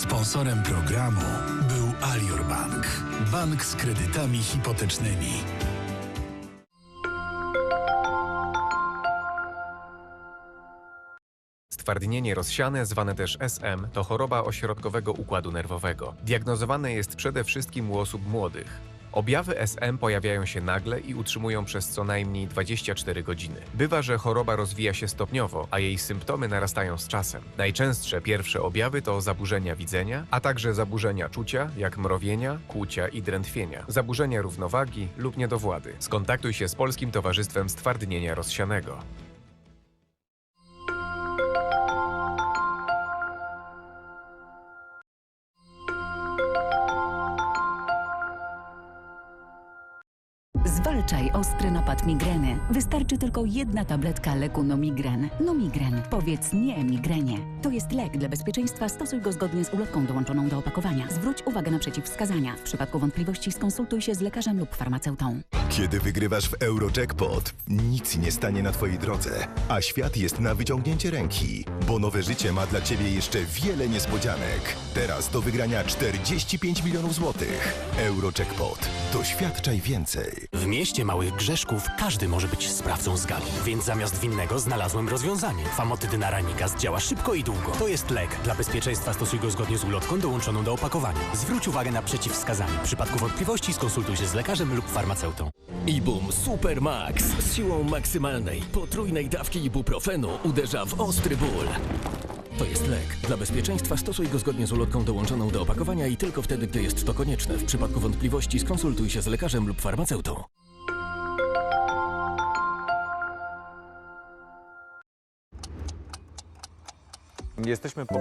Sponsorem programu był Alior Bank. Bank z kredytami hipotecznymi. Stwardnienie rozsiane, zwane też SM, to choroba ośrodkowego układu nerwowego. Diagnozowane jest przede wszystkim u osób młodych. Objawy SM pojawiają się nagle i utrzymują przez co najmniej 24 godziny. Bywa, że choroba rozwija się stopniowo, a jej symptomy narastają z czasem. Najczęstsze pierwsze objawy to zaburzenia widzenia, a także zaburzenia czucia, jak mrowienia, kłucia i drętwienia, zaburzenia równowagi lub niedowłady. Skontaktuj się z Polskim Towarzystwem Stwardnienia Rozsianego. Zwalczaj ostry napad migreny. Wystarczy tylko jedna tabletka leku Nomigren. Nomigren. Powiedz nie migrenie. To jest lek. Dla bezpieczeństwa stosuj go zgodnie z ulotką dołączoną do opakowania. Zwróć uwagę na przeciwwskazania. W przypadku wątpliwości skonsultuj się z lekarzem lub farmaceutą. Kiedy wygrywasz w Eurojackpot, nic nie stanie na Twojej drodze, a świat jest na wyciągnięcie ręki, bo nowe życie ma dla Ciebie jeszcze wiele niespodzianek. Teraz do wygrania 45 milionów złotych. Eurojackpot. Doświadczaj więcej. W mieście małych grzeszków każdy może być sprawcą zgadu, więc zamiast winnego znalazłem rozwiązanie. Famotyd Naranigas działa szybko i długo. To jest lek. Dla bezpieczeństwa stosuj go zgodnie z ulotką dołączoną do opakowania. Zwróć uwagę na przeciwwskazania. W przypadku wątpliwości skonsultuj się z lekarzem lub farmaceutą. Ibum Super Max z siłą maksymalnej potrójnej dawki ibuprofenu uderza w ostry ból. To jest lek. Dla bezpieczeństwa stosuj go zgodnie z ulotką dołączoną do opakowania i tylko wtedy, gdy jest to konieczne. W przypadku wątpliwości skonsultuj się z lekarzem lub farmaceutą. Jesteśmy po...